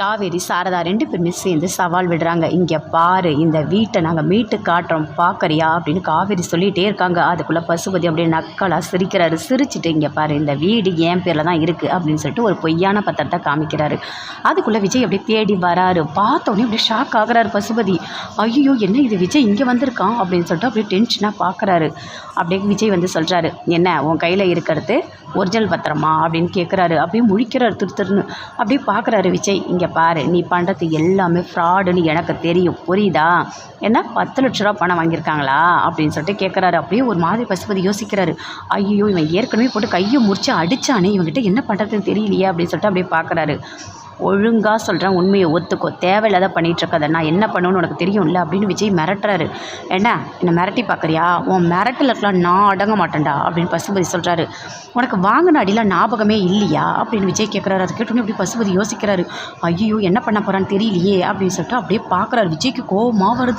காவேரி சாரதா ரெண்டு பேருமே சேர்ந்து சவால் விடுறாங்க. இங்கே பாரு இந்த வீட்டை நாங்கள் மீட்டு காட்டுறோம் பார்க்கறியா அப்படின்னு காவேரி சொல்லிகிட்டே இருக்காங்க. அதுக்குள்ளே பசுபதி அப்படியே நக்கலாக சிரிக்கிறாரு. சிரிச்சிட்டு இங்கே பாரு இந்த வீடு என் பேரில் தான் இருக்குது அப்படின்னு சொல்லிட்டு ஒரு பொய்யான பத்திரத்தை காமிக்கிறாரு. அதுக்குள்ளே விஜய் அப்படியே தேடி வராரு. பார்த்தோன்னே அப்படியே ஷாக் ஆகுறாரு பசுபதி. ஐயோ என்ன இது? விஜய் இங்கே வந்திருக்கான் அப்படின்னு சொல்லிட்டு அப்படியே டென்ஷனாக பார்க்குறாரு அப்படியே விஜய் வந்து சொல்கிறாரு என்ன உன் கையில் இருக்கிறது ஒரிஜினல் பத்திரமா? அப்படின்னு கேட்குறாரு அப்படியே முழிக்கிறாரு திரு திருன்னு. அப்படியே பார்க்குறாரு விஜய். இங்கே பாரு நீ பண்ணுறது எல்லாமே ஃப்ராடுன்னு எனக்கு தெரியும். புரியுதா? என்ன? பத்து லட்ச ரூபா பணம் வாங்கியிருக்காங்களா? அப்படின்னு சொல்லிட்டு கேட்குறாரு அப்படியே ஒரு மாதிரி பசுபதி யோசிக்கிறாரு. ஐயோ இவன் ஏற்கனவே போட்டு கையை முறிச்சு அடிச்சானே இவங்ககிட்ட என்ன பண்ணுறதுன்னு தெரியலையே அப்படின்னு சொல்லிட்டு அப்படியே பார்க்குறாரு ஒழுங்காக சொல்கிறேன் உண்மையை ஒத்துக்கோ. தேவையில்லாத பண்ணிகிட்டு நான் என்ன பண்ணுவேன்னு உனக்கு தெரியும்ல அப்படின்னு விஜய் மிரட்டுறாரு. என்ன என்னை மிரட்டி பார்க்குறியா? உன் மிரட்டலுக்கெலாம் நான் அடங்க மாட்டேன்டா அப்படின்னு பசுபதி சொல்கிறாரு உனக்கு வாங்கின அடிலாம் ஞாபகமே இல்லையா? அப்படின்னு விஜய் கேட்குறாரு அது கேட்டோன்னே அப்படி பசுபதி யோசிக்கிறாரு. ஐயோ என்ன பண்ண போகிறான்னு தெரியலையே அப்படின்னு சொல்லிட்டு அப்படியே பார்க்குறாரு. விஜய்க்கு கோபமாக வருது.